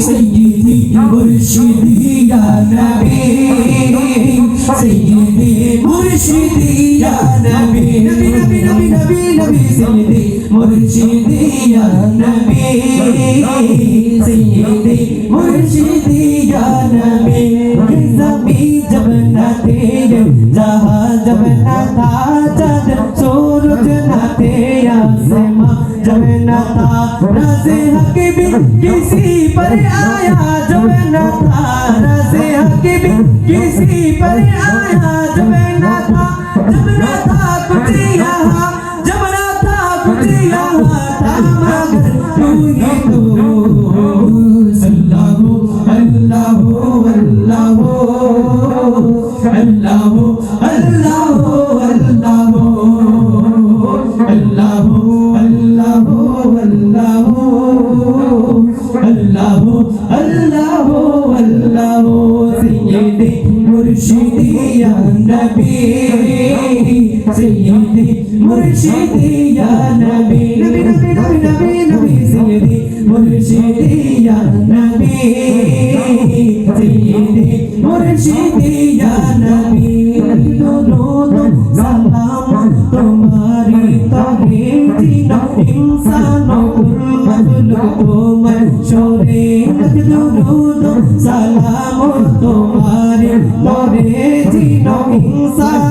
سيدي مرشدي يا نبي سيدي مرشدي يا نبي نبي نبي نبي نبي نبي سيدي مرشدي يا نبي سيدي مرشدي يا نبي نبي جب نہ تیرے جہاں جب نہ تھا से माँ न था किसी पर था किसी पर था जब था कुछ तो। अल्लाह अल्लाह अल्लाह अल्लाह अल्लाह अल्लाह। আল্লাহ আল্লাহ আল্লাহ সিয়দে মুর্শিদি ইয়া নবী সিয়দে মুর্শিদি ইয়া নবী নবী নবী নবী নবী নবী সিয়দে মুর্শিদি ইয়া নবী সিয়দে মুর্শিদি ইয়া নবী দরুদ সালাম তোমারি তাহরিতি ইনসানো তোমার সরে দুরুদ সালাম তোমার মরে জিন ইনসান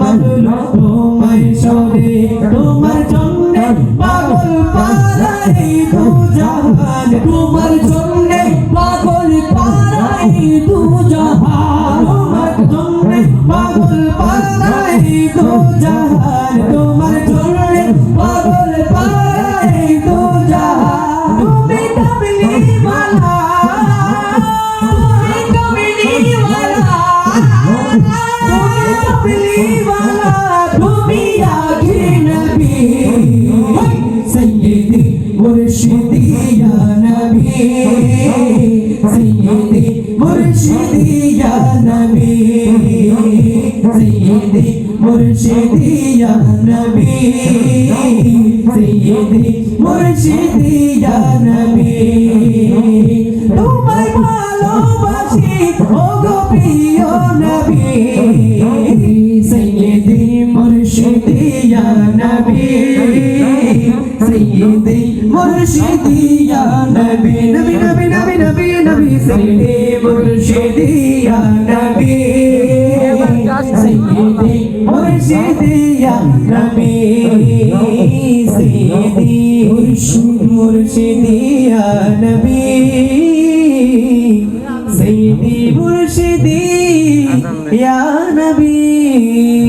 মানল তোমার সরে তোমার জন্য পাগল পারাই দুজাহান তোমার জন্য পাগল পারাই দুজাহান তোমার مرشدی یا نبی سیدی مرشدی یا نبی তোমায় ভালোবাসি ও গো প্রিয় নবী سيدي مرشدي يا نبي سيدي مرشدي يا نبي نبي نبي نبي نبي نبي سيدي مرشدي يا نبي سيدي مرشدي يا نبي سيدي مرشدي يا نبي سيدي مرشدي يا نبي 你